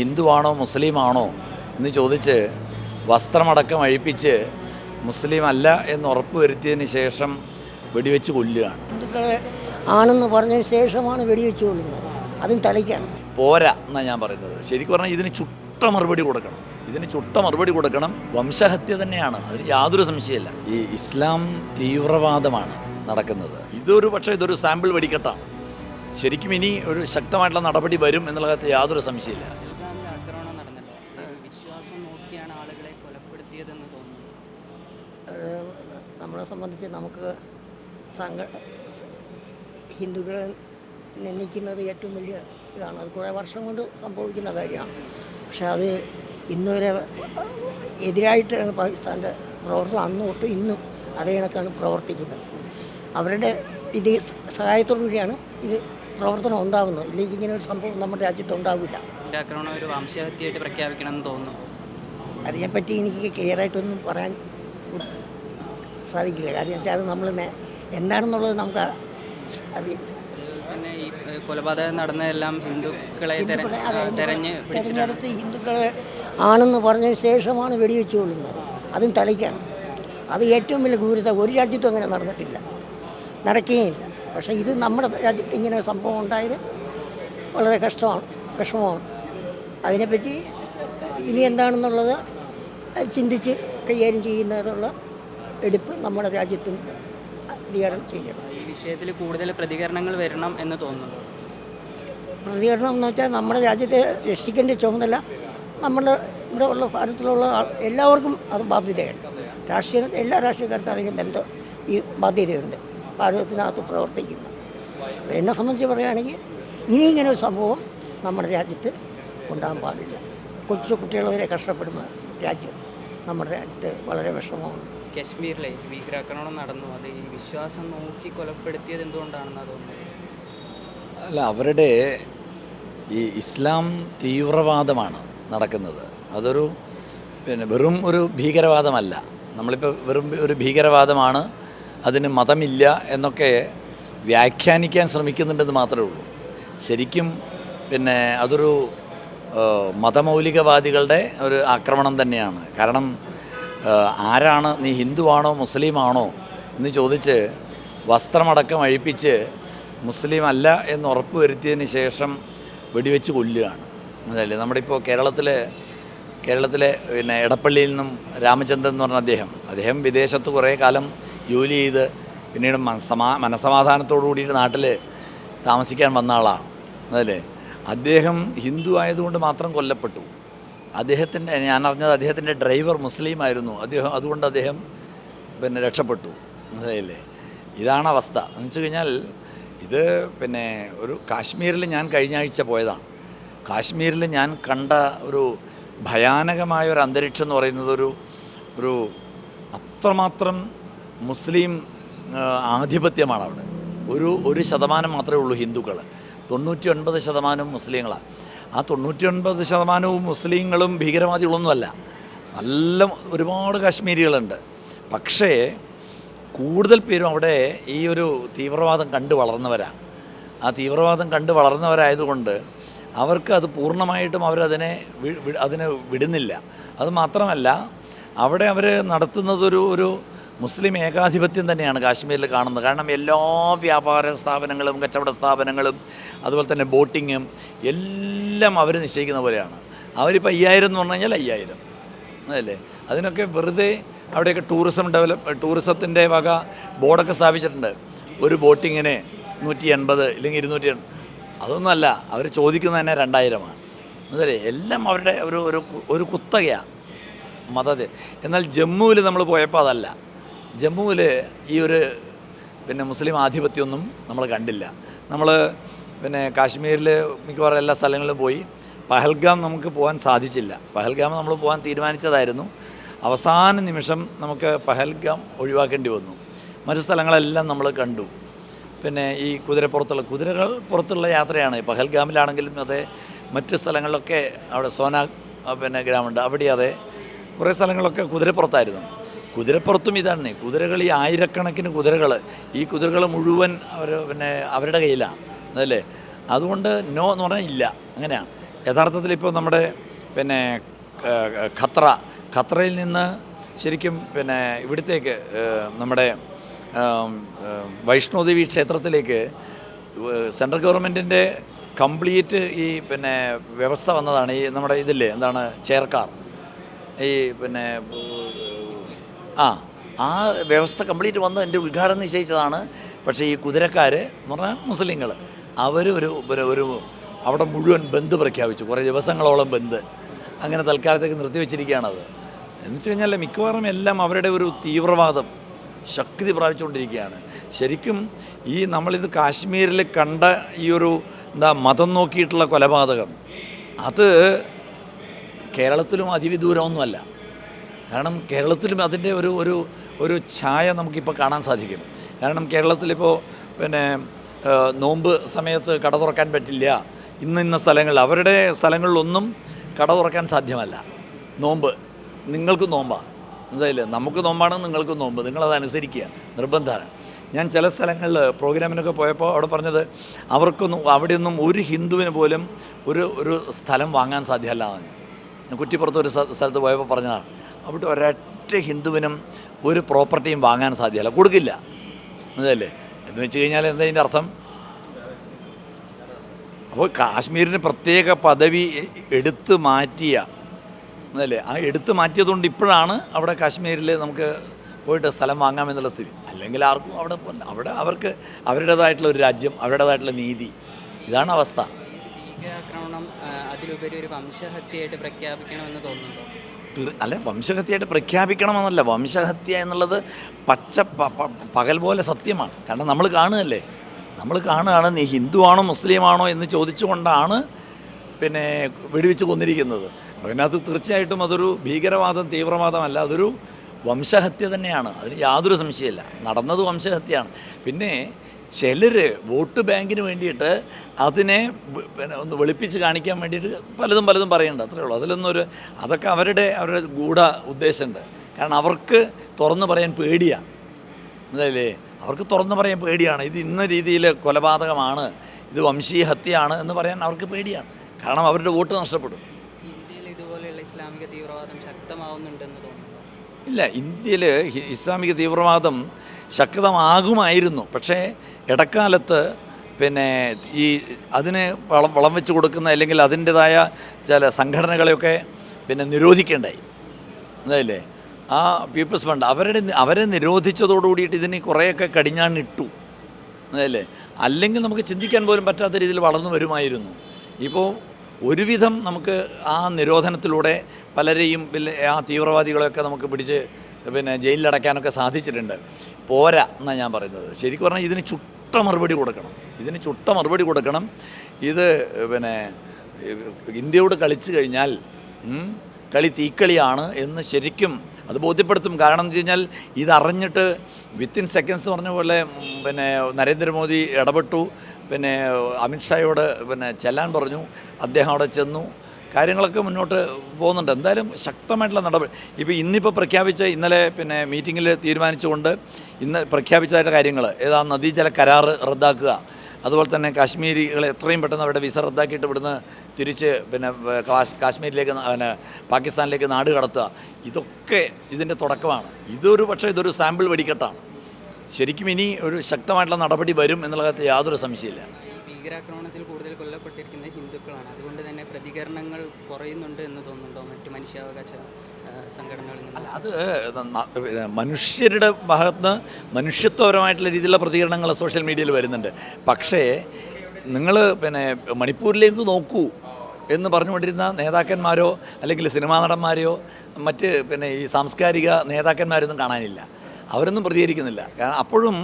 ഹിന്ദുവാണോ മുസ്ലിമാണോ എന്ന് ചോദിച്ച് വസ്ത്രമടക്കം അഴിപ്പിച്ച് മുസ്ലിം അല്ല എന്ന് ഉറപ്പ് വരുത്തിയതിന് ശേഷം വെടിവെച്ച് കൊല്ലുകയാണ്. ഹിന്ദുക്കളെ ആണെന്ന് പറഞ്ഞതിന് ശേഷമാണ് വെടിവെച്ച് കൊല്ലുന്നത്. അതും തലയ്ക്കാണ്. പോരാ എന്നാണ് ഞാൻ പറയുന്നത്. ശരിക്കും പറഞ്ഞാൽ ഇതിന് ചുട്ട മറുപടി കൊടുക്കണം. ഇതിന് ചുട്ട മറുപടി കൊടുക്കണം. വംശഹത്യ തന്നെയാണ്. അതിന് യാതൊരു സംശയമില്ല ഈ ഇസ്ലാം തീവ്രവാദമാണ് നടക്കുന്നത്. ഇതൊരു പക്ഷേ ഇതൊരു സാമ്പിൾ വെടിക്കെട്ടാണ്. ശരിക്കും ഇനി ഒരു ശക്തമായിട്ടുള്ള നടപടി വരും എന്നുള്ള കാര്യത്തിൽ യാതൊരു സംശയമില്ല പഹൽഗാമിൽ ആക്രമണം നടന്നല്ലോ വിശ്വാസം നോക്കിയാണ് ആളുകളെ കൊലപ്പെടുത്തിയതെന്ന് തോന്നുന്നു ഏഹ് നമ്മളെ സംബന്ധിച്ച് നമുക്ക് സംഘ ഹിന്ദുക്കളെ നിന്ദിക്കുന്നത് ഏറ്റവും വലിയ ഇതാണ്. അത് കുറേ വർഷം കൊണ്ട് സംഭവിക്കുന്ന കാര്യമാണ്. പക്ഷേ അത് ഇന്നുവരെ എതിരായിട്ട് പാകിസ്ഥാന്റെ പ്രവർത്തനം. അന്ന് തൊട്ട് ഇന്നും അതേ കണക്കാണ് പ്രവർത്തിക്കുന്നത്. അവരുടെ ഇത് സഹായത്തോടു കൂടിയാണ് ഇത് പ്രവർത്തനം ഉണ്ടാകുന്നത് ഇല്ലെങ്കിൽ ഇങ്ങനെ ഒരു സംഭവം നമ്മുടെ രാജ്യത്ത് ഉണ്ടാവില്ല. ആക്രമണം ഒരു വംശഹത്യയായിട്ട് പ്രഖ്യാപിക്കണമെന്ന് തോന്നുന്നു. അതിനെപ്പറ്റി എനിക്ക് ക്ലിയറായിട്ടൊന്നും പറയാൻ സാധിക്കില്ല കാര്യം വെച്ചാൽ അത് നമ്മൾ എന്താണെന്നുള്ളത് നമുക്ക് അത് കൊലപാതകം നടന്നതെല്ലാം ഹിന്ദുക്കളെ തെരഞ്ഞെടുത്ത് ഹിന്ദുക്കളെ ആണെന്ന് പറഞ്ഞതിന് ശേഷമാണ് വെടിവെച്ച് കൊള്ളുന്നത് അതും തളിക്കണം അത് ഏറ്റവും വലിയ ക്രൂരത ഒരു രാജ്യത്തും അങ്ങനെ നടന്നിട്ടില്ല. നടക്കുകയില്ല. പക്ഷേ ഇത് നമ്മുടെ രാജ്യത്ത് ഇങ്ങനെ ഒരു സംഭവം ഉണ്ടായത് വളരെ കഷ്ടമാണ് വിഷമമാണ്. അതിനെപ്പറ്റി ഇനി എന്താണെന്നുള്ളത് ചിന്തിച്ച് കൈകാര്യം ചെയ്യുന്നതിനുള്ള എടുപ്പ് നമ്മുടെ രാജ്യത്തിന് അധികാരം ചെയ്യണം. ഈ വിഷയത്തിൽ കൂടുതൽ പ്രതികരണങ്ങൾ വരണം എന്ന് തോന്നുന്നു. പ്രതികരണം എന്ന് വെച്ചാൽ നമ്മുടെ രാജ്യത്തെ രക്ഷിക്കേണ്ട ചുമതല നമ്മൾ ഇവിടെ ഉള്ള ഭാരതത്തിലുള്ള എല്ലാവർക്കും അത് ബാധ്യതയാണ്. രാഷ്ട്രീയ എല്ലാ രാഷ്ട്രീയക്കാർക്കും അതിന് ബന്ധം ഈ ബാധ്യതയുണ്ട്. ഭാരതത്തിനകത്ത് പ്രവർത്തിക്കുന്നു. എന്നെ സംബന്ധിച്ച് പറയുകയാണെങ്കിൽ ഇനി ഇങ്ങനെ ഒരു സംഭവം നമ്മുടെ രാജ്യത്ത് ഉണ്ടാകാൻ പാടില്ല. കൊച്ചു കുട്ടികൾ വരെ കഷ്ടപ്പെടുന്ന രാജ്യം നമ്മുടെ രാജ്യത്ത് വളരെ വിഷമമുണ്ട്. കശ്മീരിലെ ഭീകരാക്രമണം നടന്നു. അത് ഈ വിശ്വാസം നോക്കി കൊലപ്പെടുത്തിയത് എന്തുകൊണ്ടാണെന്ന് തോന്നുന്നത്? അല്ല അവരുടെ ഈ ഇസ്ലാം തീവ്രവാദമാണ് നടക്കുന്നത്. അതൊരു പിന്നെ വെറും ഒരു ഭീകരവാദമല്ല. നമ്മളിപ്പോൾ വെറും ഒരു ഭീകരവാദമാണ് അതിന് മതമില്ല എന്നൊക്കെ വ്യാഖ്യാനിക്കാൻ ശ്രമിക്കുന്നുണ്ടെന്ന് മാത്രമേ ഉള്ളൂ. ശരിക്കും പിന്നെ അതൊരു മതമൗലികവാദികളുടെ ഒരു ആക്രമണം തന്നെയാണ്. കാരണം ആരാണ്? നീ ഹിന്ദുവാണോ? മുസ്ലിമാണോ? എന്ന് ചോദിച്ച് വസ്ത്രമടക്കം അഴിപ്പിച്ച് മുസ്ലിം അല്ല എന്ന് ഉറപ്പ് വരുത്തിയതിന് ശേഷം വെടിവെച്ച് കൊല്ലുകയാണ്. അതല്ലേ? നമ്മുടെ ഇപ്പോൾ കേരളത്തിലെ കേരളത്തിലെ പിന്നെ എടപ്പള്ളിയിൽ നിന്നും രാമചന്ദ്രൻ എന്ന് പറഞ്ഞ അദ്ദേഹം അദ്ദേഹം വിദേശത്ത് കുറേ കാലം ജോലി ചെയ്ത് പിന്നീട് മനസമാ മനസമാധാനത്തോടു കൂടിയിട്ട് നാട്ടിൽ താമസിക്കാൻ വന്ന ആളാണ്. അതല്ലേ? അദ്ദേഹം ഹിന്ദു ആയതുകൊണ്ട് മാത്രം കൊല്ലപ്പെട്ടു. അദ്ദേഹത്തിന്റെ ഞാൻ അറിഞ്ഞത് അദ്ദേഹത്തിന്റെ ഡ്രൈവർ മുസ്ലിം ആയിരുന്നു അദ്ദേഹം അതുകൊണ്ട് അദ്ദേഹം പിന്നെ രക്ഷപ്പെട്ടു. മനസ്സിലായില്ലേ? ഇതാണ് അവസ്ഥ. എന്ന് വെച്ച് കഴിഞ്ഞാൽ ഇത് പിന്നെ ഒരു കാശ്മീരിൽ ഞാൻ കഴിഞ്ഞ ആഴ്ച പോയതാണ്. കാശ്മീരിൽ ഞാൻ കണ്ട ഒരു ഭയാനകമായ ഒരു അന്തരീക്ഷം എന്ന് പറയുന്നത് ഒരു ഒരു അത്രമാത്രം മുസ്ലിം ആധിപത്യമാണ് അവിടെ. ഒരു ഒരു ശതമാനം മാത്രമേ ഉള്ളൂ ഹിന്ദുക്കൾ തൊണ്ണൂറ്റി ഒൻപത് ശതമാനം മുസ്ലിങ്ങളാണ് ആ തൊണ്ണൂറ്റി ഒൻപത് ശതമാനവും മുസ്ലിങ്ങളും ഭീകരവാദികളൊന്നുമല്ല. നല്ല ഒരുപാട് കാശ്മീരികളുണ്ട്. പക്ഷേ കൂടുതൽ പേരും അവിടെ ഈ ഒരു തീവ്രവാദം കണ്ട് വളർന്നവരാണ് ആ തീവ്രവാദം കണ്ട് വളർന്നവരായതുകൊണ്ട് അവർക്ക് അത് പൂർണമായിട്ടും അവരതിനെ അതിനെ വിടുന്നില്ല. അത് മാത്രമല്ല അവിടെ അവർ നടത്തുന്നതൊരു ഒരു മുസ്ലിം ഏകാധിപത്യം തന്നെയാണ് കാശ്മീരിൽ കാണുന്നത്. കാരണം എല്ലാ വ്യാപാര സ്ഥാപനങ്ങളും കച്ചവട സ്ഥാപനങ്ങളും അതുപോലെ തന്നെ ബോട്ടിങ്ങും എല്ലാം അവർ നിശ്ചയിക്കുന്ന പോലെയാണ്. അവരിപ്പോൾ അയ്യായിരം എന്ന് പറഞ്ഞു കഴിഞ്ഞാൽ അയ്യായിരം. അതല്ലേ അതിനൊക്കെ വെറുതെ അവിടെയൊക്കെ ടൂറിസം ഡെവലപ്പ് ടൂറിസത്തിന്റെ വക ബോർഡൊക്കെ സ്ഥാപിച്ചിട്ടുണ്ട്. ഒരു ബോട്ടിങ്ങിന് നൂറ്റി എൺപത് ഇല്ലെങ്കിൽ ഇരുന്നൂറ്റി അതൊന്നുമല്ല. അവർ ചോദിക്കുന്നത് തന്നെ രണ്ടായിരമാണ്. അതല്ലേ? എല്ലാം അവരുടെ ഒരു ഒരു ഒരു കുത്തകയാണ് മതത്തെ എന്നാൽ ജമ്മുവിൽ നമ്മൾ പോയപ്പോൾ അതല്ല. ജമ്മുവിൽ ഈ ഒരു പിന്നെ മുസ്ലിം ആധിപത്യമൊന്നും നമ്മൾ കണ്ടില്ല. നമ്മൾ പിന്നെ കാശ്മീരിൽ മിക്കവാറും എല്ലാ സ്ഥലങ്ങളിലും പോയി. പഹൽഗാം നമുക്ക് പോകാൻ സാധിച്ചില്ല. പഹൽഗാം നമ്മൾ പോകാൻ തീരുമാനിച്ചതായിരുന്നു. അവസാന നിമിഷം നമുക്ക് പഹൽഗാം ഒഴിവാക്കേണ്ടി വന്നു. മറ്റു സ്ഥലങ്ങളെല്ലാം നമ്മൾ കണ്ടു. പിന്നെ ഈ കുതിരപ്പുറത്തുള്ള കുതിരകൾ പുറത്തുള്ള യാത്രയാണ്. പഹൽഗാമിലാണെങ്കിലും അതെ മറ്റ് സ്ഥലങ്ങളിലൊക്കെ അവിടെ സോന പിന്നെ ഗ്രാമുണ്ട് അവിടെ അതെ കുറേ സ്ഥലങ്ങളൊക്കെ കുതിരപ്പുറത്തായിരുന്നു. കുതിരപ്പുറത്തും ഇതാണ്. കുതിരകൾ ഈ ആയിരക്കണക്കിന് കുതിരകൾ. ഈ കുതിരകൾ മുഴുവൻ അവർ പിന്നെ അവരുടെ കയ്യിലാണ്. അതല്ലേ? അതുകൊണ്ട് നോ എന്ന് പറഞ്ഞാൽ ഇല്ല. അങ്ങനെയാണ് യഥാർത്ഥത്തിൽ ഇപ്പോൾ നമ്മുടെ പിന്നെ ഖത്ര ഖത്രയിൽ നിന്ന് ശരിക്കും പിന്നെ ഇവിടത്തേക്ക് നമ്മുടെ വൈഷ്ണോദേവി ക്ഷേത്രത്തിലേക്ക് സെൻട്രൽ ഗവൺമെന്റിന്റെ കംപ്ലീറ്റ് ഈ പിന്നെ വ്യവസ്ഥ വന്നതാണ്. ഈ നമ്മുടെ ഇതില്ലേ? എന്താണ്? ചേർക്കാർ ഈ പിന്നെ ആ ആ വ്യവസ്ഥ കംപ്ലീറ്റ് വന്ന് എന്റെ ഉദ്ഘാടനം നിശ്ചയിച്ചതാണ്. പക്ഷേ ഈ കുതിരക്കാർ എന്ന് പറഞ്ഞാൽ മുസ്ലിങ്ങൾ അവർ ഒരു ഒരു അവിടെ മുഴുവൻ ബന്ദ് പ്രഖ്യാപിച്ചു. കുറേ ദിവസങ്ങളോളം ബന്ദ്. അങ്ങനെ തൽക്കാലത്തേക്ക് നിർത്തിവെച്ചിരിക്കുകയാണത് എന്ന് വെച്ച് കഴിഞ്ഞാൽ മിക്കവാറും എല്ലാം അവരുടെ ഒരു തീവ്രവാദം ശക്തി പ്രാപിച്ചുകൊണ്ടിരിക്കുകയാണ്. ശരിക്കും ഈ നമ്മളിത് കാശ്മീരിൽ കണ്ട ഈ ഒരു എന്താ മതം നോക്കിയിട്ടുള്ള കൊലപാതകം അത് കേരളത്തിലും അതിവിദൂരമൊന്നുമല്ല. കാരണം കേരളത്തിലും അതിന്റെ ഒരു ഒരു ഒരു ഛായ നമുക്കിപ്പോൾ കാണാൻ സാധിക്കും. കാരണം കേരളത്തിലിപ്പോൾ പിന്നെ നോമ്പ് സമയത്ത് കട തുറക്കാൻ പറ്റില്ല. ഇന്ന ഇന്ന സ്ഥലങ്ങളിൽ അവരുടെ സ്ഥലങ്ങളിലൊന്നും കട തുറക്കാൻ സാധ്യമല്ല. നോമ്പ്. നിങ്ങൾക്ക് നോമ്പാണ് മനസ്സിലായില്ലേ? നമുക്ക് നോമ്പാണ് നിങ്ങൾക്ക് നോമ്പ്. നിങ്ങളത് അനുസരിക്കുക. നിർബന്ധമാണ്. ഞാൻ ചില സ്ഥലങ്ങളിൽ പ്രോഗ്രാമിനൊക്കെ പോയപ്പോൾ അവിടെ പറഞ്ഞത് അവർക്കൊന്നും അവിടെയൊന്നും ഒരു ഹിന്ദുവിന് പോലും ഒരു ഒരു സ്ഥലം വാങ്ങാൻ സാധ്യമല്ല ഞാൻ കുറ്റിപ്പുറത്ത് ഒരു സ്ഥലത്ത് പോയപ്പോൾ പറഞ്ഞതാണ്. അവിടെ ഒരൊറ്റ ഹിന്ദുവിനും ഒരു പ്രോപ്പർട്ടിയും വാങ്ങാൻ സാധ്യമല്ല കൊടുക്കില്ല. അതല്ലേ? എന്ന് വെച്ച് കഴിഞ്ഞാൽ എന്താ ഇതിന്റെ അർത്ഥം? അപ്പോൾ കാശ്മീരിന് പ്രത്യേക പദവി എടുത്തു മാറ്റിയ അതല്ലേ? ആ എടുത്തു മാറ്റിയതുകൊണ്ട് ഇപ്പോഴാണ് അവിടെ കാശ്മീരിൽ നമുക്ക് പോയിട്ട് സ്ഥലം വാങ്ങാമെന്നുള്ള സ്ഥിതി. അല്ലെങ്കിൽ ആർക്കും അവിടെ അവിടെ അവർക്ക് അവരുടേതായിട്ടുള്ള ഒരു രാജ്യം അവരുടേതായിട്ടുള്ള നീതി. ഇതാണ് അവസ്ഥ. ഭീകരാക്രമണം അതിലുപരി ഒരു വംശഹത്യയായിട്ട് പ്രഖ്യാപിക്കണമെന്ന് തോന്നുന്നുണ്ടോ? അല്ല വംശഹത്യയായിട്ട് പ്രഖ്യാപിക്കണമെന്നല്ല. വംശഹത്യ എന്നുള്ളത് പച്ച പകൽ പോലെ സത്യമാണ്. കാരണം നമ്മൾ കാണുകയല്ലേ? നമ്മൾ കാണുകയാണ് നീ ഹിന്ദുവാണോ മുസ്ലിമാണോ എന്ന് ചോദിച്ചുകൊണ്ടാണ് പിന്നെ വെടിവെച്ച് കൊന്നിരിക്കുന്നത്. അതിനകത്ത് തീർച്ചയായിട്ടും അതൊരു ഭീകരവാദം തീവ്രവാദമല്ല. അതൊരു വംശഹത്യ തന്നെയാണ്. അതിന് യാതൊരു സംശയമില്ല നടന്നത് വംശഹത്യയാണ്. പിന്നെ ചിലർ വോട്ട് ബാങ്കിന് വേണ്ടിയിട്ട് അതിനെ പിന്നെ ഒന്ന് വെളുപ്പിച്ച് കാണിക്കാൻ വേണ്ടിയിട്ട് പലതും പലതും പറയുന്നുണ്ട്. അത്രേ ഉള്ളൂ. അതിലൊന്നും ഒരു അതൊക്കെ അവരുടെ അവരുടെ ഗൂഢ ഉദ്ദേശമുണ്ട്. കാരണം അവർക്ക് തുറന്നു പറയാൻ പേടിയാണ് അതല്ലേ അവർക്ക് തുറന്നു പറയാൻ പേടിയാണ്. ഇത് ഇന്ന രീതിയിൽ കൊലപാതകമാണ്. ഇത് വംശീയ ഹത്യയാണ് എന്ന് പറയാൻ അവർക്ക് പേടിയാണ്. കാരണം അവരുടെ വോട്ട് നഷ്ടപ്പെടും. ഇന്ത്യയിൽ ഇതുപോലെയുള്ള ഇസ്ലാമിക തീവ്രവാദം ശക്തമാവുന്നുണ്ടെന്ന് ഇല്ല ഇന്ത്യയിൽ ഇസ്ലാമിക തീവ്രവാദം ശക്തമാകുമായിരുന്നു. പക്ഷേ ഇടക്കാലത്ത് പിന്നെ ഈ അതിന് വളം വളം വെച്ച് കൊടുക്കുന്ന അല്ലെങ്കിൽ അതിന്റെതായ ചില സംഘടനകളെയൊക്കെ പിന്നെ നിരോധിക്കേണ്ടായി. അതല്ലേ? ആ പീപ്പിൾസ് ഫണ്ട് അവരുടെ അവരെ നിരോധിച്ചതോടു കൂടിയിട്ട് ഇതിന് കുറേയൊക്കെ കടിഞ്ഞാണിട്ടു. അതല്ലേ? അല്ലെങ്കിൽ നമുക്ക് ചിന്തിക്കാൻ പോലും പറ്റാത്ത രീതിയിൽ വളർന്നു വരുമായിരുന്നു. ഇപ്പോൾ ഒരുവിധം നമുക്ക് ആ നിരോധനത്തിലൂടെ പലരെയും ആ തീവ്രവാദികളെയൊക്കെ നമുക്ക് പിടിച്ച് പിന്നെ ജയിലിലടയ്ക്കാനൊക്കെ സാധിച്ചിട്ടുണ്ട്. പോരാ എന്നാണ് ഞാൻ പറയുന്നത്. ശരിക്കും പറഞ്ഞാൽ ഇതിന് ചുട്ട മറുപടി കൊടുക്കണം. ഇതിന് ചുട്ട മറുപടി കൊടുക്കണം. ഇത് പിന്നെ ഇന്ത്യയോട് കളിച്ചു കഴിഞ്ഞാൽ കളി തീക്കളിയാണ് എന്ന് ശരിക്കും അത് ബോധ്യപ്പെടുത്തും. കാരണം എന്ന് വെച്ച് കഴിഞ്ഞാൽ ഇതറിഞ്ഞിട്ട് വിത്തിൻ സെക്കൻഡ്സ് പറഞ്ഞ പോലെ പിന്നെ നരേന്ദ്രമോദി ഇടപെട്ടു. പിന്നെ അമിത്ഷായോട് പിന്നെ ചെല്ലാൻ പറഞ്ഞു. അദ്ദേഹം അവിടെ ചെന്നു. കാര്യങ്ങളൊക്കെ മുന്നോട്ട് പോകുന്നുണ്ട്. എന്തായാലും ശക്തമായിട്ടുള്ള നടപടി. ഇപ്പോൾ ഇന്നിപ്പോൾ പ്രഖ്യാപിച്ച ഇന്നലെ പിന്നെ മീറ്റിങ്ങിൽ തീരുമാനിച്ചുകൊണ്ട് ഇന്ന് പ്രഖ്യാപിച്ചതായിട്ട് കാര്യങ്ങൾ ഏതാ നദീജല കരാറ് റദ്ദാക്കുക. അതുപോലെ തന്നെ കാശ്മീരികൾ എത്രയും പെട്ടെന്ന് അവരുടെ വിസ റദ്ദാക്കിയിട്ട് ഇവിടുന്ന് തിരിച്ച് പിന്നെ കാശ്മീരിലേക്ക് പിന്നെ പാകിസ്ഥാനിലേക്ക് നാട് കടത്തുക. ഇതൊക്കെ ഇതിന്റെ തുടക്കമാണ്. ഇതൊരു പക്ഷേ ഇതൊരു സാമ്പിൾ വെടിക്കെട്ടാണ്. ശരിക്കും ഇനി ഒരു ശക്തമായിട്ടുള്ള നടപടി വരും എന്നുള്ള യാതൊരു സംശയമില്ല ഭീകരാക്രമണത്തിൽ കൂടുതൽ കൊല്ലപ്പെട്ടിരിക്കുന്നത് ഹിന്ദുക്കളാണ്. അതുകൊണ്ട് തന്നെ പ്രതികരണങ്ങൾ കുറയുന്നുണ്ട് എന്ന് തോന്നുന്നുണ്ടോ? മറ്റ് മനുഷ്യാവകാശ സംഘടനകളിൽ അല്ല അത് മനുഷ്യരുടെ ഭാഗത്ത് മനുഷ്യത്വപരമായിട്ടുള്ള രീതിയിലുള്ള പ്രതികരണങ്ങൾ സോഷ്യൽ മീഡിയയിൽ വരുന്നുണ്ട്. പക്ഷേ നിങ്ങൾ പിന്നെ മണിപ്പൂരിലേക്ക് നോക്കൂ എന്ന് പറഞ്ഞുകൊണ്ടിരുന്ന നേതാക്കന്മാരോ അല്ലെങ്കിൽ സിനിമാ നടന്മാരെയോ മറ്റ് പിന്നെ ഈ സാംസ്കാരിക നേതാക്കന്മാരൊന്നും കാണാനില്ല. അവരൊന്നും പ്രതികരിക്കുന്നില്ല. കാരണം അപ്പോഴും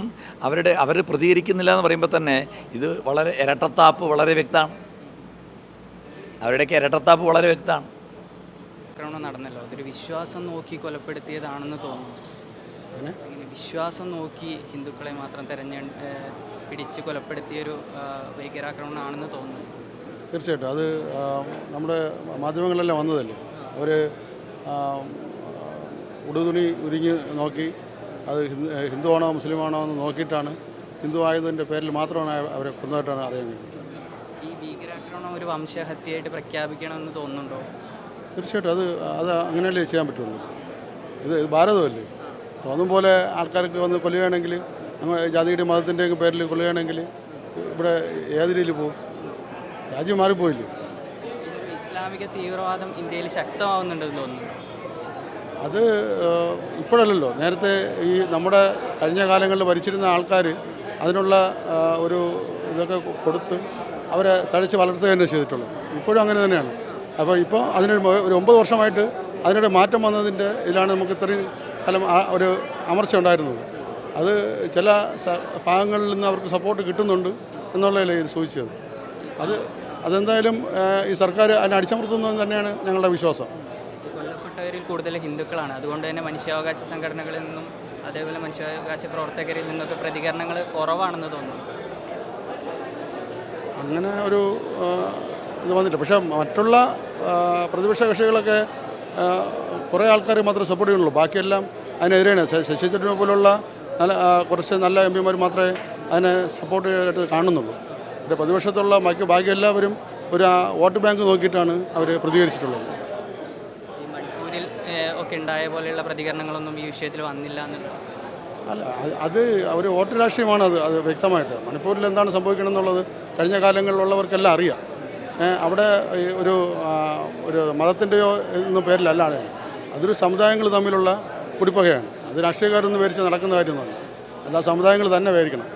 അവരുടെ അവർ പ്രതികരിക്കുന്നില്ല എന്ന് പറയുമ്പോൾ തന്നെ ഇത് വളരെ ഇരട്ടത്താപ്പ് വളരെ വ്യക്തമാണ്. അവരുടെയൊക്കെ ഇരട്ടത്താപ്പ് വളരെ വ്യക്തമാണ്. ആക്രമണം നടന്നല്ലോ. അതൊരു വിശ്വാസം നോക്കി കൊലപ്പെടുത്തിയതാണെന്ന് തോന്നുന്നു. വിശ്വാസം നോക്കി ഹിന്ദുക്കളെ മാത്രം തെരഞ്ഞെ പിടിച്ച് കൊലപ്പെടുത്തിയൊരു ഭീകരാക്രമണമാണെന്ന് തോന്നുന്നു. തീർച്ചയായിട്ടും. അത് നമ്മുടെ മാധ്യമങ്ങളെല്ലാം വന്നതല്ലേ? അവർ ഉടുതുണി ഉരിഞ്ഞ് നോക്കി അത് ഹിന്ദു ആണോ മുസ്ലിമാണോ എന്ന് നോക്കിയിട്ടാണ് ഹിന്ദു ആയതിന്റെ പേരിൽ മാത്രമാണ് അവരെ കൊന്നതായിട്ടാണ് അറിയാൻ കഴിയുന്നത്. ഈ ഭീകരാക്രമണം ഭീകരാക്രമണം ഒരു വംശഹത്യയായിട്ട് പ്രഖ്യാപിക്കണമെന്ന് തോന്നുന്നുണ്ടോ? തീർച്ചയായിട്ടും അത് അത് അങ്ങനെയല്ലേ ചെയ്യാൻ പറ്റുള്ളൂ. ഇത് ഇത് ഭാരതമല്ലേ? തോന്നും പോലെ ആൾക്കാർക്ക് വന്ന് കൊല്ലുകയാണെങ്കിൽ നമ്മൾ ജാതിയുടെയും മതത്തിന്റെയും പേരിൽ കൊല്ലുകയാണെങ്കിൽ ഇവിടെ ഏത് രീതിയിൽ പോകും? രാജ്യം മാറിപ്പോയില്ലേ? ഇസ്ലാമിക തീവ്രവാദം ഇന്ത്യയിൽ ശക്തമാവുന്നുണ്ടെന്ന് തോന്നുന്നു. അത് ഇപ്പോഴല്ലല്ലോ. നേരത്തെ ഈ നമ്മുടെ കഴിഞ്ഞ കാലങ്ങളിൽ ഭരിച്ചിരുന്ന ആൾക്കാർ അതിനുള്ള ഒരു ഇതൊക്കെ കൊടുത്ത് അവരെ തഴച്ച് വളർത്തുക തന്നെ ചെയ്തിട്ടുള്ളൂ ഇപ്പോഴും അങ്ങനെ തന്നെയാണ്. അപ്പോൾ ഇപ്പോൾ അതിനൊരു ഒരു ഒമ്പത് വർഷമായിട്ട് അതിനൊരു മാറ്റം വന്നതിന്റെ ഇതിലാണ് നമുക്ക് ഇത്രയും കാലം ഒരു അമർച്ച ഉണ്ടായിരുന്നത്. അത് ചില ഭാഗങ്ങളിൽ നിന്ന് അവർക്ക് സപ്പോർട്ട് കിട്ടുന്നുണ്ട് എന്നുള്ളതല്ലേ ഇത് സൂചിച്ചത്. അത് അതെന്തായാലും ഈ സർക്കാർ അതിനെ അടിച്ചമർത്തുന്നു എന്ന് തന്നെയാണ് ഞങ്ങളുടെ വിശ്വാസം. കൊല്ലപ്പെട്ടവരിൽ കൂടുതൽ ഹിന്ദുക്കളാണ്. അതുകൊണ്ട് തന്നെ മനുഷ്യാവകാശ സംഘടനകളിൽ നിന്നും അതേപോലെ മനുഷ്യാവകാശ പ്രവർത്തകരിൽ നിന്നൊക്കെ പ്രതികരണങ്ങൾ കുറവാണെന്ന് തോന്നുന്നു. അങ്ങനെ ഒരു ഇത് വന്നിട്ട് പക്ഷേ മറ്റുള്ള പ്രതിപക്ഷ കക്ഷികളൊക്കെ കുറേ ആൾക്കാർ മാത്രമേ സപ്പോർട്ട് ചെയ്യുന്നുള്ളൂ. ബാക്കിയെല്ലാം അതിനെതിരെയാണ്. ശശി തരൂരിനെ പോലുള്ള നല്ല കുറച്ച് നല്ല എം പിമാർ മാത്രമേ അതിനെ സപ്പോർട്ട് ആയിട്ട് കാണുന്നുള്ളൂ. പിന്നെ പ്രതിപക്ഷത്തുള്ള ബാക്കി ബാക്കി എല്ലാവരും ഒരു വോട്ട് ബാങ്ക് നോക്കിയിട്ടാണ് അവർ പ്രതികരിച്ചിട്ടുള്ളത്. ഈ മണിപ്പൂരിൽ ഏഹ്, ഒക്കെ ഉണ്ടായ പോലെയുള്ള പ്രതികരണങ്ങളൊന്നും ഈ വിഷയത്തിൽ വന്നില്ല അല്ല അത് അവർ ഒരു വോട്ട് രാഷ്ട്രീയമാണ് അത് അത് വ്യക്തമായിട്ട്. മണിപ്പൂരിൽ എന്താണ് സംഭവിക്കണമെന്നുള്ളത് കഴിഞ്ഞ കാലങ്ങളിലുള്ളവർക്കെല്ലാം അറിയാം. അവിടെ ഒരു ഒരു മതത്തിന്റെയോ എന്ന പേരിലല്ലാതെ അതൊരു സമുദായങ്ങൾ തമ്മിലുള്ള കുടിപ്പകയാണ്. അത് രാഷ്ട്രീയക്കാരൊന്നും പേരിച്ച് നടക്കുന്ന കാര്യമൊന്നുമല്ല. എല്ലാ സമുദായങ്ങൾ തന്നെ പേരിക്കണം